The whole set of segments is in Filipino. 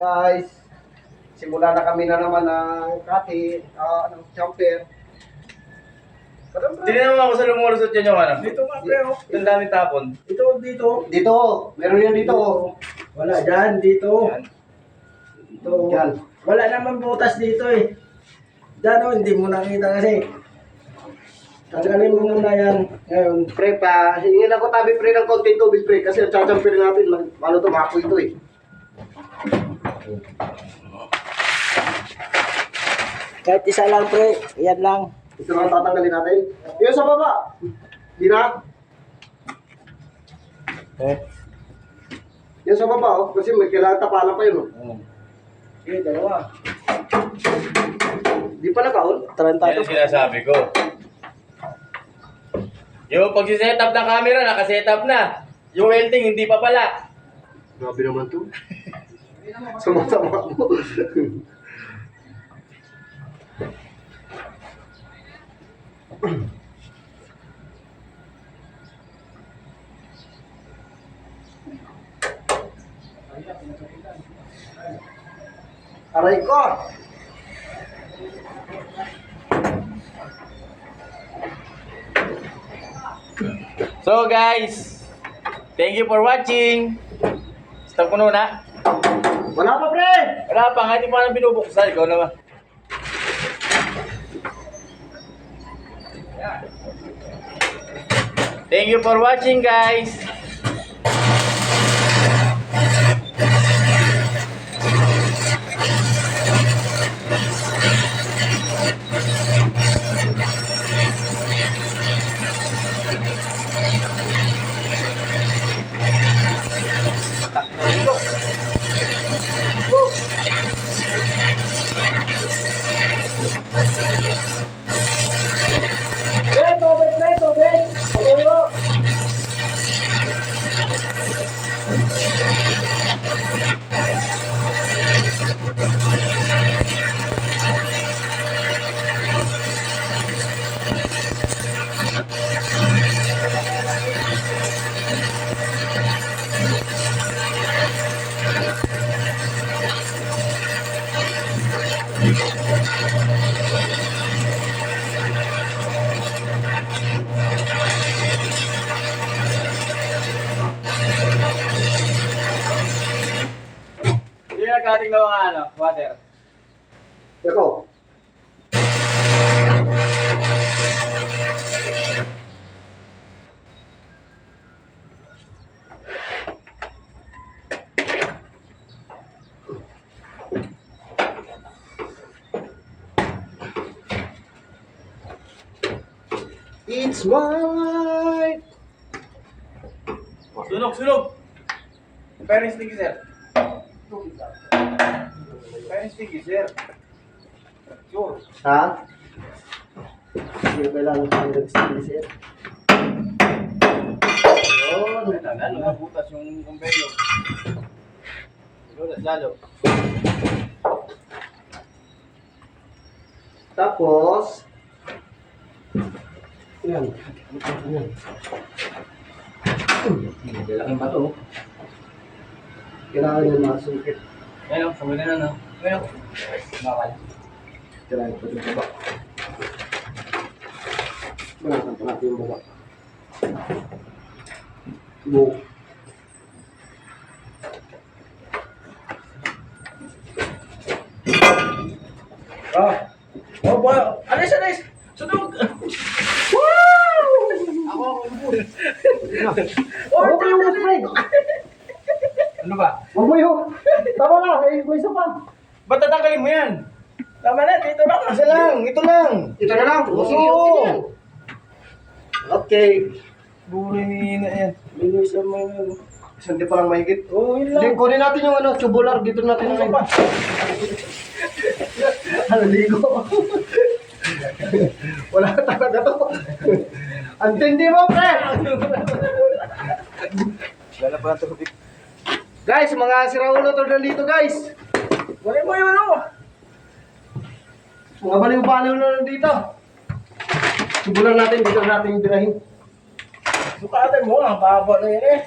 Guys, simula na kami na naman ng kati, ah, ng jumper. Tingnan mo ako sa lumulusot yan yung ano. Dito nga pre, oh. Ang dami tapon. Ito, dito. Dito, meron yan dito. Wala dyan, dito. Yan. Dito. Yan. Wala naman butas dito eh. Dyan oh, hindi mo nakita kasi. Tanggalin mo muna yan. Ngayon. Pre, pa, hingin ako tabi pre ng konti tubig pre, kasi ang jumper natin, mag- ano to, mapo ito eh. Kahit isa lang pre, yan lang. Ito lang tatanggalin natin. Yung sa baba, di na. Eh. Yung sa baba, oh, kasi may kailangan tapalan pa yun. Oh. Oh. Sige, dalawa. Di pa nakaon. Taranta Yan ang sinasabi ko. Yung pag-set up ng camera, nakaset up na. Yung welding, hindi pa pala. Grabe naman to. Sama-sama mo. Aray ko! So guys, thank you for watching. Stop ko muna. Wala pa pre! Wala pa, nga, hindi pa na binubuksan. Ikaw naman. Thank you for watching guys. Pre, Eko. It's my life. Sunog, sunog! Parents sticky, sir. Parents sticky, sir. Ha? Hindi ko kailangan pa ng sir. Yun, tagal, nakabutas yung kumpelyo. Lalo, lalo. Tapos, yan. Yan. Lalaking pa to. Kailangan yung masungkit. Ayun, sabi na na, no? Ayun. Bakal. Kailangan pa yung baba. Banatan pa natin yung baba. Bo. Oh. Oh, boy. Alis, alis. Sunog. Ako, ako, Oh, Huwag mo yung spray! Ano ba? Mo yung... Tama na, may isa pa. Ba't tatanggalin mo yan? Tama na, dito lang. Isa lang, ito lang. Ito na lang. Oo. okay na. Okay. Buri ni na yan. Bilis ang mga... Isang di pa lang mahigit. Oh, yun lang. kunin natin yung ano, tubular. Dito natin Ano yung... Ano, ligo. Wala talaga to. Ang tindi mo, pre! Wala pa ito. Guys, mga siraulo to nandito, guys. Wala mo yun, ano? Mga baliw-baliw na nandito. Tubular natin, dito natin yung birahin. Sukatan mo, ang baba na yun eh.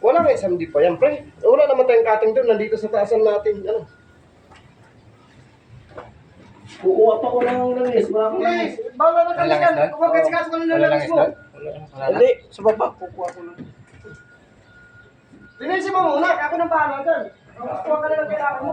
Wala nga SMD pa yan, pre. Wala naman tayong cutting doon. Nandito sa taasan natin. Ano? Kukuha pa ko ng langis. Wala akong langis. Hindi, bawal na kami yan. isda? Kung magkasikaso ka na Wala lang nalalas mo. Hindi, sa baba. Kukuha ko lang. Linisin mo muna. Ako nang bahala dyan. Gusto ka na lang kailangan mo.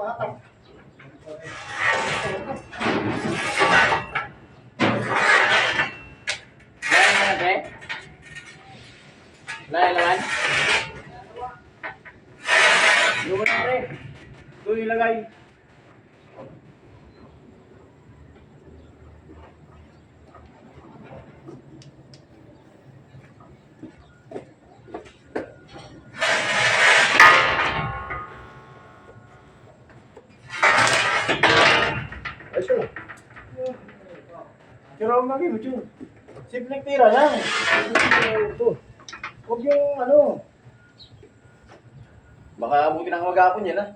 爸爸 Siya. Pero ang maging, ito. Simpleng tira lang. Ito. Huwag yung ano. Baka abutin ang magapon yan, ha?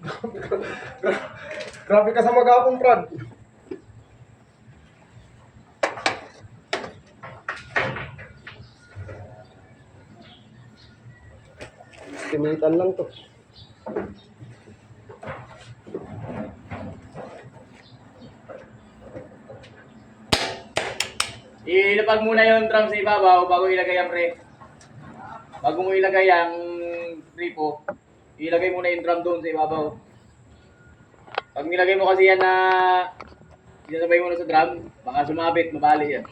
Grabe ka sa magapong, Brad. Timitan lang to. Ilapag muna yung drum sa ibabaw bago ilagay ang pre. Bago mo ilagay ang ripo, ilagay muna yung drum doon sa ibabaw. Pag nilagay mo kasi yan na sinasabay mo na sa drum, baka sumabit, mabali yan.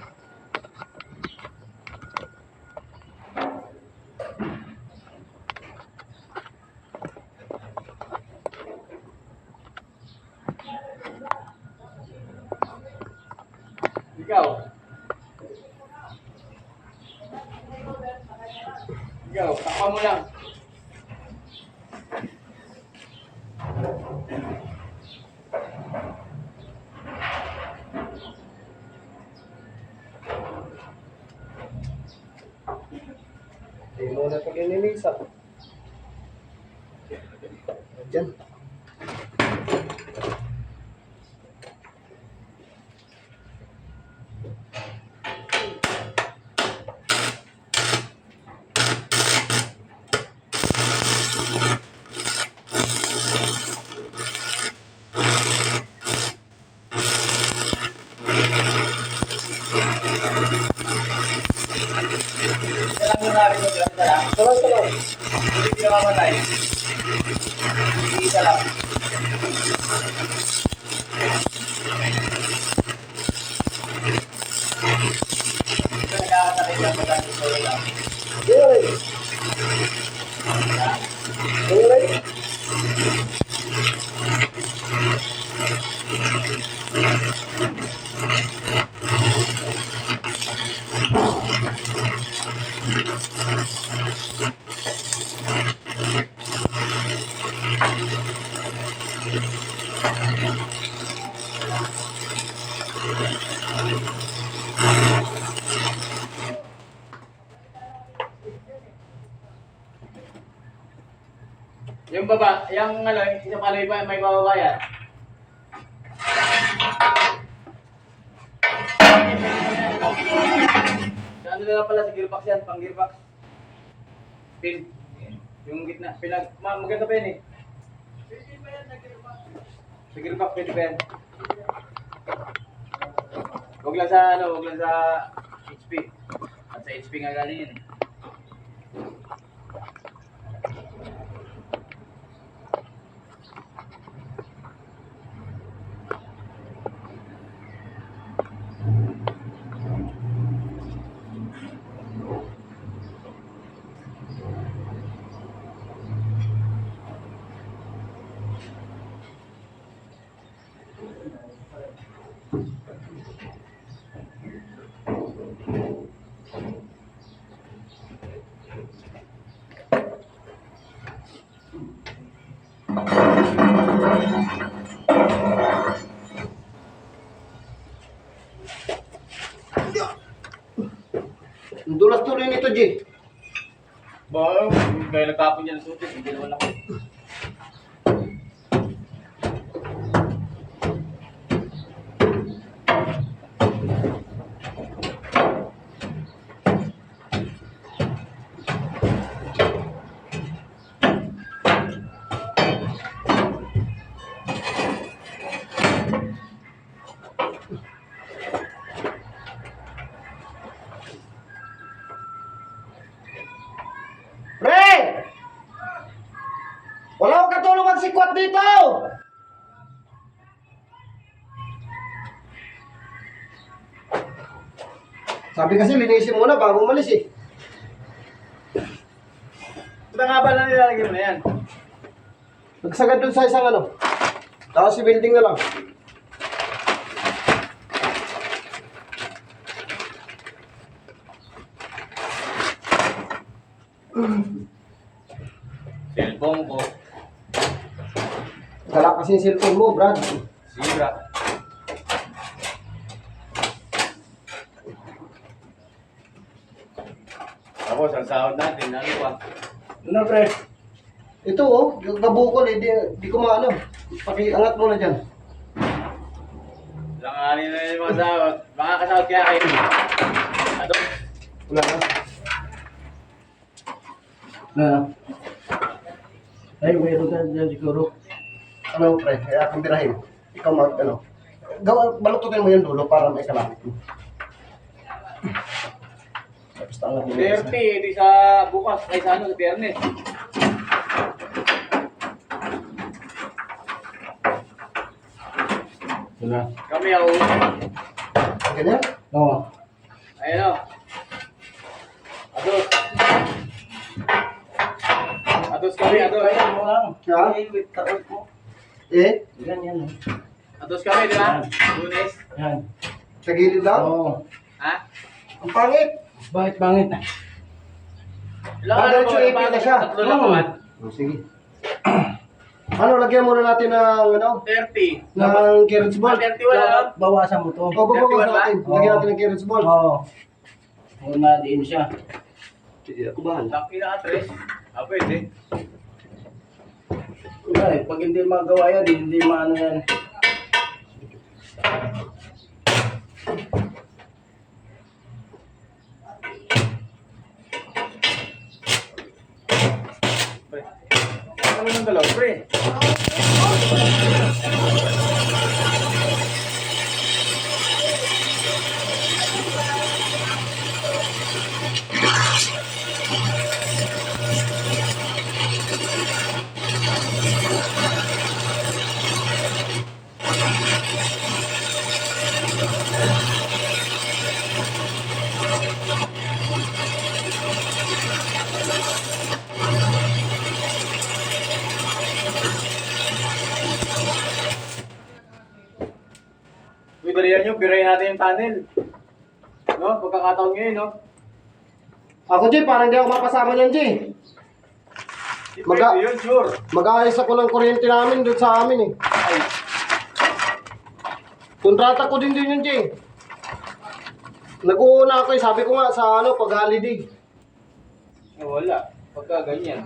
Ikaw. Ikaw, takpa mo lang. Hindi mo na ito linilisan. Diyan. Isa lang yung narin mo, isa lang. Sarang ka lang. Hindi sila mamatay. Isa lang. Ito nagkakasakit lang pag ang gusto lang. Yung alay. Yung alay. Yung baba, yung ano, isa pala may, may bababa yan. Sa ano na pala sa gearbox yan, pang gearbox. Pin. Yung gitna, pinag, ma, maganda pa yun eh. Sige pa, pwede ba yan? Huwag lang sa ano, huwag lang sa HP. At sa HP nga galing. Dulas tuloy nito, G. Ba, kaya nagkapon niya ng sutis, hindi naman ako. Sabi kasi linisin muna bago umalis eh. Ito nga ba lang nilalagay mo na yan? Nagsagad dun sa isang ano. Tapos si building na lang. Cellphone ko, Dala kasi yung cellphone mo, Brad. sira. Tapos, ang sahod natin, ano pa? Ano pre? Ito oh, yung kabukol eh, di, di ko maano. Pakiangat mo na dyan. Langanin na yung mga sahod. Makakasahod kaya kayo. Ano? Wala na. Na. Ay, mayroon ka dyan siguro. Ano pre, kaya akong birahin. Ikaw mag, ano. Gawa, balututin mo yung dulo para may kalapit mo. Basta angat mo yung isa. 30, di sa bukas, ay sa ano, sa biyernes. Wala. Kami ang una. Ganyan? Oo. Ayun o. Ados. Ados kami, ados. Kaya mo lang. Ha? Eh, Yan, yan. oh. Ados kami, di ba? Lunes. Yan. sa gilid lang. Oo. Ha? Ang pangit. Bakit bangit na? Ilang Ah, diretso ipit na siya. Tatlo lang Oo. naman. Oh, sige. ano, lagyan muna natin ng, ano, 30. ng carrots ball. Ah, 30 wala lang. Bawasan mo to. O, babawas 31 ba? natin. Lagyan natin ng carrots ball. Oo. Muna din siya. Sige, ako bahala. Laki na atres. Ah, pwede. Eh. Pag hindi magawa yan, hindi maano yan. Ano nang dalaw, pre? Uy, birayin natin yung tunnel. No? Pagkakataon ngayon, no? Ako, Jay, parang di ako mapasama niyan, Jay. Maga- pwede yun, sure. Mag-aayos ako ng kuryente namin doon sa amin eh. Ay, Kontrata ko din din yun, Jay. Nag-uuna ako eh. Sabi ko nga sa ano, pag holiday. wala. Pagka ganyan.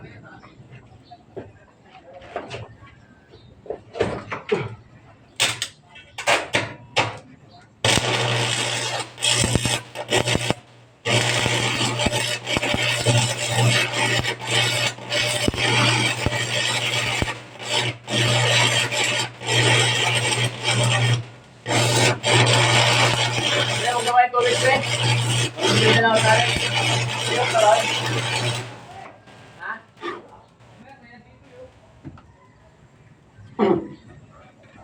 pre. Hindi na lang tayo. Hirap ka lang. Ha?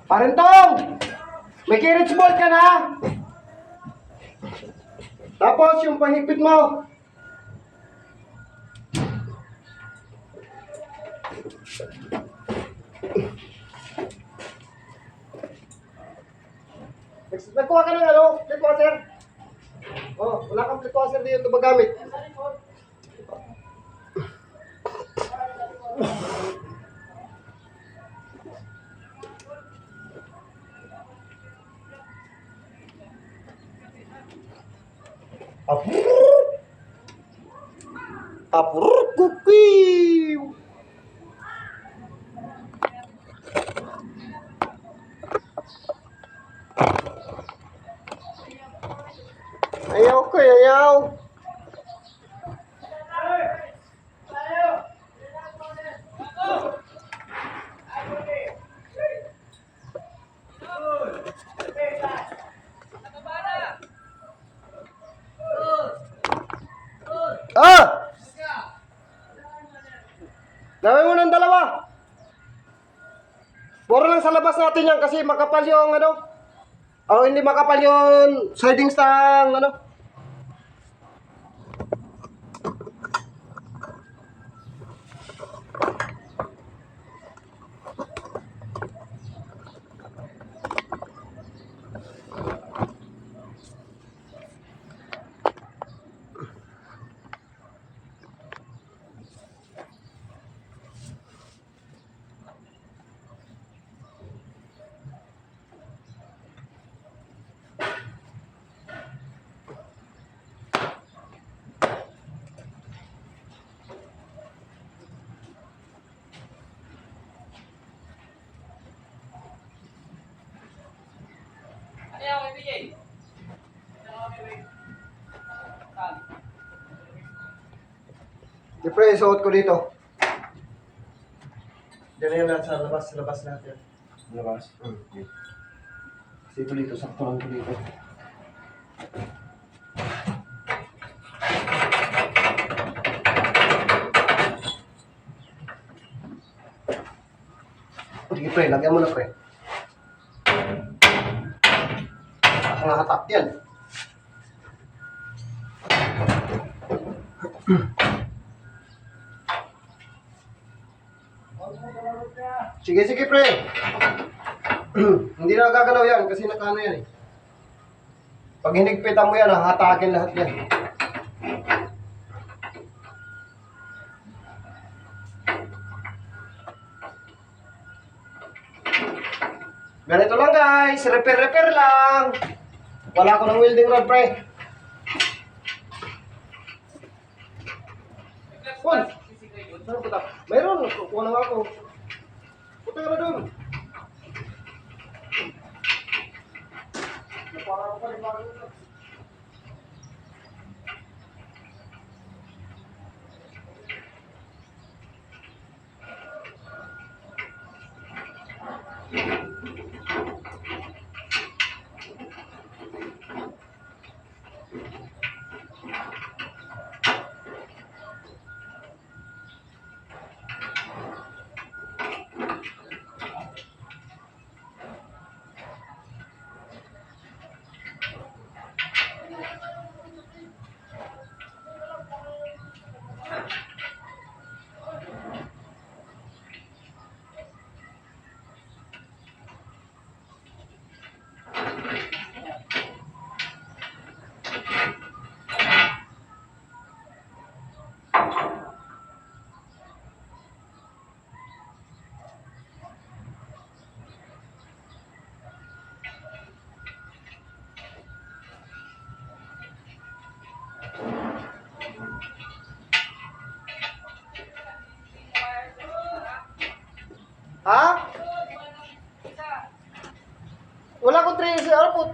Parentong! Carriage ball ka na? Tapos yung pahigpit mo. Nagkuha ka ng ano? Flip washer? Oh, wala kang flip washer dito magamit. Apurur! Ayaw ko, ayaw! Ah! Gawin mo ng dalawa. Puro lang sa labas natin yan kasi makapal yung ano. O hindi makapal yung sidings ng ano. Siyempre, isuot ko dito. Diyan yan lahat sa labas, sa labas natin. Labas? Hmm. Kasi dito, sakto lang ko dito. Sige pre, lagyan mo na pre. Nakahatap yan. Sige, sige, pre. Hindi na gagalaw yan kasi nakano yan eh. Pag hinigpitan mo yan, hahatakin lahat yan. Ganito lang guys, repair-repair lang. Wala ko ng welding rod, pre. Kun? Mayroon, kukuha na ako.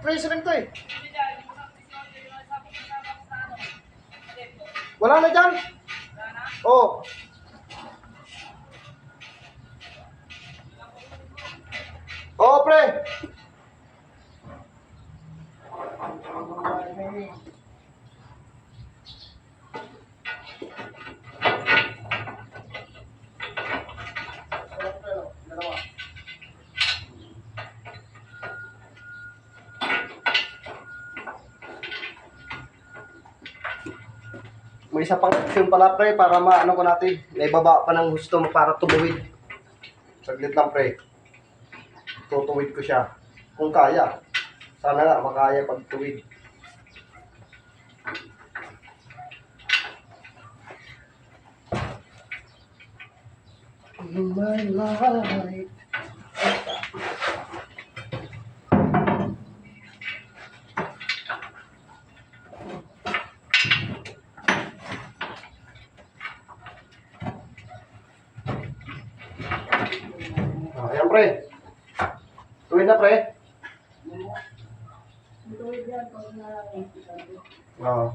Tracer rin to eh. Wala na dyan? Oo. Oo, pre. Dalawa. May isa pang option pala pre para maano ko natin. Naibaba pa ng gusto mo para tumuwid. Saglit lang pre. Tutuwid ko siya. Kung kaya. Sana nga makaya pag tuwid. In my life. pre. Tuwid na, pre. Tuwid Oo. Oh.